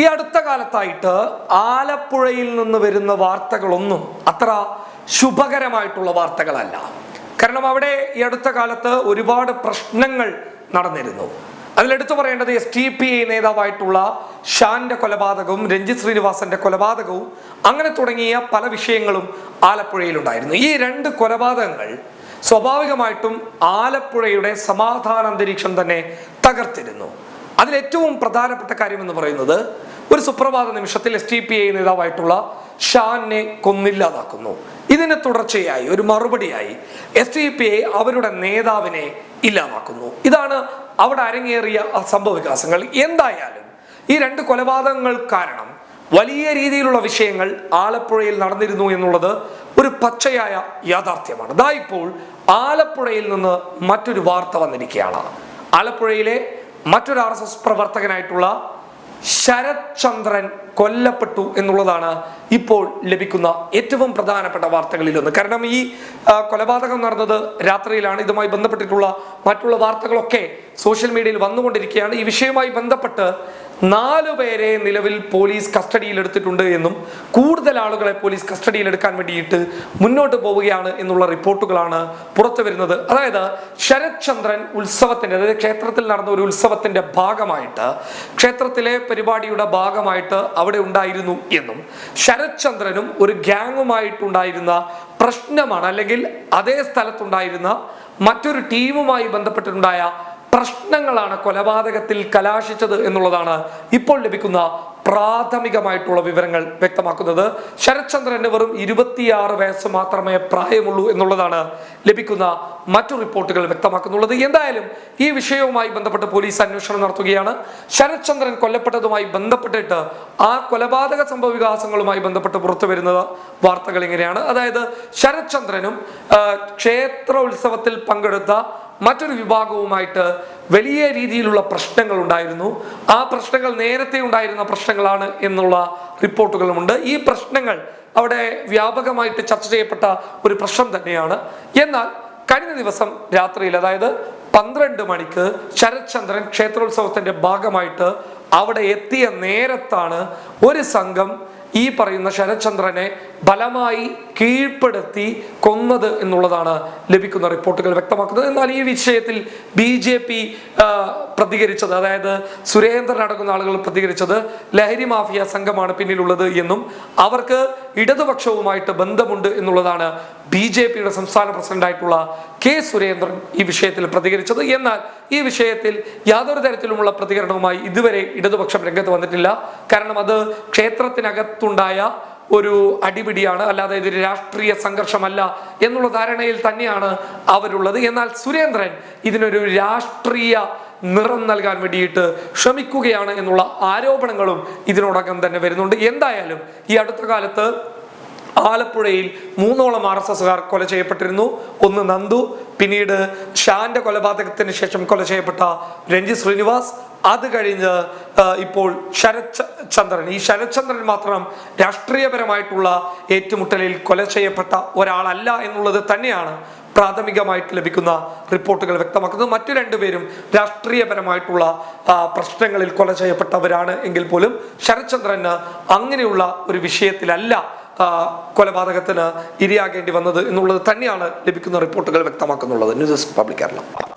ഈ അടുത്ത കാലത്തായിട്ട് ആലപ്പുഴയിൽ നിന്ന് വരുന്ന വാർത്തകളൊന്നും അത്ര ശുഭകരമായിട്ടുള്ള വാർത്തകളല്ല. കാരണം അവിടെ ഈ അടുത്ത കാലത്ത് ഒരുപാട് പ്രശ്നങ്ങൾ നടന്നിരുന്നു. അതിലെടുത്തു പറയേണ്ടത് എസ് ടി പി ഐ നേതാവായിട്ടുള്ള ഷാന്റെ കൊലപാതകവും രഞ്ജിത് ശ്രീനിവാസന്റെ കൊലപാതകവും അങ്ങനെ തുടങ്ങിയ പല വിഷയങ്ങളും ആലപ്പുഴയിലുണ്ടായിരുന്നു. ഈ രണ്ട് കൊലപാതകങ്ങൾ സ്വാഭാവികമായിട്ടും ആലപ്പുഴയുടെ സമാധാന അന്തരീക്ഷം തന്നെ തകർത്തിരുന്നു. അതിലേറ്റവും പ്രധാനപ്പെട്ട കാര്യം എന്ന് പറയുന്നത് ഒരു സുപ്രഭാത നിമിഷത്തിൽ എസ് ടി പി ഐ നേതാവായിട്ടുള്ള ഷാനെ കൊന്നില്ലാതാക്കുന്നു. ഇതിന് തുടർച്ചയായി ഒരു മറുപടിയായി എസ് ടി പി ഐ അവരുടെ നേതാവിനെ ഇല്ലാതാക്കുന്നു. ഇതാണ് അവിടെ അരങ്ങേറിയ സംഭവ വികാസങ്ങൾ. എന്തായാലും ഈ രണ്ട് കൊലപാതകങ്ങൾ കാരണം വലിയ രീതിയിലുള്ള വിഷയങ്ങൾ ആലപ്പുഴയിൽ നടന്നിരുന്നു എന്നുള്ളത് ഒരു പച്ചയായ യാഥാർത്ഥ്യമാണ്. ദാ ഇപ്പോൾ ആലപ്പുഴയിൽ നിന്ന് മറ്റൊരു വാർത്ത വന്നിരിക്കുകയാണ്. ആലപ്പുഴയിലെ മറ്റൊരു ആർ പ്രവർത്തകനായിട്ടുള്ള ശരത് ചന്ദ്രൻ കൊല്ലപ്പെട്ടു എന്നുള്ളതാണ് ഇപ്പോൾ ലഭിക്കുന്ന ഏറ്റവും പ്രധാനപ്പെട്ട വാർത്തകളിൽ ഒന്ന്. കാരണം ഈ കൊലപാതകം നടന്നത് രാത്രിയിലാണ്. ഇതുമായി ബന്ധപ്പെട്ടിട്ടുള്ള മറ്റുള്ള വാർത്തകളൊക്കെ സോഷ്യൽ മീഡിയയിൽ വന്നുകൊണ്ടിരിക്കുകയാണ്. ഈ വിഷയവുമായി ബന്ധപ്പെട്ട് നാലു പേരെ നിലവിൽ പോലീസ് കസ്റ്റഡിയിൽ എടുത്തിട്ടുണ്ട് എന്നും കൂടുതൽ ആളുകളെ പോലീസ് കസ്റ്റഡിയിൽ എടുക്കാൻ വേണ്ടിയിട്ട് മുന്നോട്ട് പോവുകയാണ് എന്നുള്ള റിപ്പോർട്ടുകളാണ് പുറത്തു വരുന്നത്. അതായത് ശരത് ചന്ദ്രൻ ഉത്സവത്തിന്റെ അതായത് ക്ഷേത്രത്തിൽ നടന്ന ഒരു ഉത്സവത്തിന്റെ ഭാഗമായിട്ട് ക്ഷേത്രത്തിലെ പരിപാടിയുടെ ഭാഗമായിട്ട് അവിടെ ഉണ്ടായിരുന്നു എന്നും ശരത് ചന്ദ്രനും ഒരു ഗ്യാങ്ങുമായിട്ടുണ്ടായിരുന്ന പ്രശ്നമാണ്. അല്ലെങ്കിൽ അതേ സ്ഥലത്തുണ്ടായിരുന്ന മറ്റൊരു ടീമുമായി ബന്ധപ്പെട്ടിട്ടുണ്ടായ പ്രശ്നങ്ങളാണ് കൊലപാതകത്തിൽ കലാശിച്ചത് എന്നുള്ളതാണ് ഇപ്പോൾ ലഭിക്കുന്ന പ്രാഥമികമായിട്ടുള്ള വിവരങ്ങൾ വ്യക്തമാക്കുന്നത്. ശരത്ചന്ദ്രന് വെറും ഇരുപത്തിയാറ് വയസ്സ് മാത്രമേ പ്രായമുള്ളൂ എന്നുള്ളതാണ് ലഭിക്കുന്ന മറ്റു റിപ്പോർട്ടുകൾ വ്യക്തമാക്കുന്നുള്ളത്. എന്തായാലും ഈ വിഷയവുമായി ബന്ധപ്പെട്ട് പോലീസ് അന്വേഷണം നടത്തുകയാണ്. ശരത്ചന്ദ്രൻ കൊല്ലപ്പെട്ടതുമായി ബന്ധപ്പെട്ടിട്ട് ആ കൊലപാതക സംഭവ വികാസങ്ങളുമായി ബന്ധപ്പെട്ട് പുറത്തു വരുന്നത് വാർത്തകൾ ഇങ്ങനെയാണ്. അതായത് ശരത്ചന്ദ്രനും ക്ഷേത്ര ഉത്സവത്തിൽ പങ്കെടുത്ത മറ്റൊരു വിഭാഗവുമായിട്ട് വലിയ രീതിയിലുള്ള പ്രശ്നങ്ങൾ ഉണ്ടായിരുന്നു. ആ പ്രശ്നങ്ങൾ നേരത്തെ ഉണ്ടായിരുന്ന പ്രശ്നങ്ങളാണ് എന്നുള്ള റിപ്പോർട്ടുകളുമുണ്ട്. ഈ പ്രശ്നങ്ങൾ അവിടെ വ്യാപകമായിട്ട് ചർച്ച ചെയ്യപ്പെട്ട ഒരു പ്രശ്നം തന്നെയാണ്. എന്നാൽ കഴിഞ്ഞ ദിവസം രാത്രിയിൽ അതായത് പന്ത്രണ്ട് മണിക്ക് ശരത്ചന്ദ്രൻ ക്ഷേത്രോത്സവത്തിന്റെ ഭാഗമായിട്ട് അവിടെ എത്തിയ നേരത്താണ് ഒരു സംഘം ഈ പറയുന്ന ശരത്ചന്ദ്രനെ ബലമായി കീഴ്പ്പെടുത്തി കൊന്നത് എന്നുള്ളതാണ് ലഭിക്കുന്ന റിപ്പോർട്ടുകൾ വ്യക്തമാക്കുന്നത്. എന്നാൽ ഈ വിഷയത്തിൽ ബി ജെ പി പ്രതികരിച്ചത് അതായത് സുരേന്ദ്രൻ അടങ്ങുന്ന ആളുകൾ പ്രതികരിച്ചത് ലഹരി മാഫിയ സംഘമാണ് പിന്നിലുള്ളത് എന്നും അവർക്ക് ഇടതുപക്ഷവുമായിട്ട് ബന്ധമുണ്ട് എന്നുള്ളതാണ് ബി ജെ പിയുടെ സംസ്ഥാന പ്രസിഡന്റായിട്ടുള്ള കെ സുരേന്ദ്രൻ ഈ വിഷയത്തിൽ പ്രതികരിച്ചത്. എന്നാൽ ഈ വിഷയത്തിൽ യാതൊരു തരത്തിലുമുള്ള പ്രതികരണവുമായി ഇതുവരെ ഇടതുപക്ഷം രംഗത്ത് വന്നിട്ടില്ല. കാരണം അത് ക്ഷേത്രത്തിനകത്തുണ്ടായ ഒരു അടിപിടിയാണ്. അല്ലാതെ ഇതൊരു രാഷ്ട്രീയ സംഘർഷമല്ല എന്നുള്ള ധാരണയിൽ തന്നെയാണ് അവരുള്ളത്. എന്നാൽ സുരേന്ദ്രൻ ഇതിനൊരു രാഷ്ട്രീയ നിറം നൽകാൻ വേണ്ടിയിട്ട് ശ്രമിക്കുകയാണ് എന്നുള്ള ആരോപണങ്ങളും ഇതിനോടകം തന്നെ വരുന്നുണ്ട്. എന്തായാലും ഈ അടുത്ത കാലത്ത് ആലപ്പുഴയിൽ മൂന്നോളം ആർ എസ് എസുകാർ കൊല ചെയ്യപ്പെട്ടിരുന്നു. ഒന്ന് നന്ദു പിന്നീട് ഷാന്റെ കൊലപാതകത്തിന് ശേഷം കൊല ചെയ്യപ്പെട്ട രഞ്ജി ശ്രീനിവാസ്. അത് കഴിഞ്ഞ് ഇപ്പോൾ ശരത് ചന്ദ്രൻ. ഈ ശരത് ചന്ദ്രൻ മാത്രം രാഷ്ട്രീയപരമായിട്ടുള്ള ഏറ്റുമുട്ടലിൽ കൊല ചെയ്യപ്പെട്ട ഒരാളല്ല എന്നുള്ളത് തന്നെയാണ് പ്രാഥമികമായിട്ട് ലഭിക്കുന്ന റിപ്പോർട്ടുകൾ വ്യക്തമാക്കുന്നത്. മറ്റു രണ്ടുപേരും രാഷ്ട്രീയപരമായിട്ടുള്ള പ്രശ്നങ്ങളിൽ കൊല ചെയ്യപ്പെട്ടവരാണ് എങ്കിൽ പോലും ശരത്ചന്ദ്രന് അങ്ങനെയുള്ള ഒരു വിഷയത്തിലല്ല കൊലപാതകത്തിന് ഇരയാകേണ്ടി വന്നത് എന്നുള്ളത് തന്നെയാണ് ലഭിക്കുന്ന റിപ്പോർട്ടുകൾ വ്യക്തമാക്കുന്നുള്ളത്. News desk public Kerala.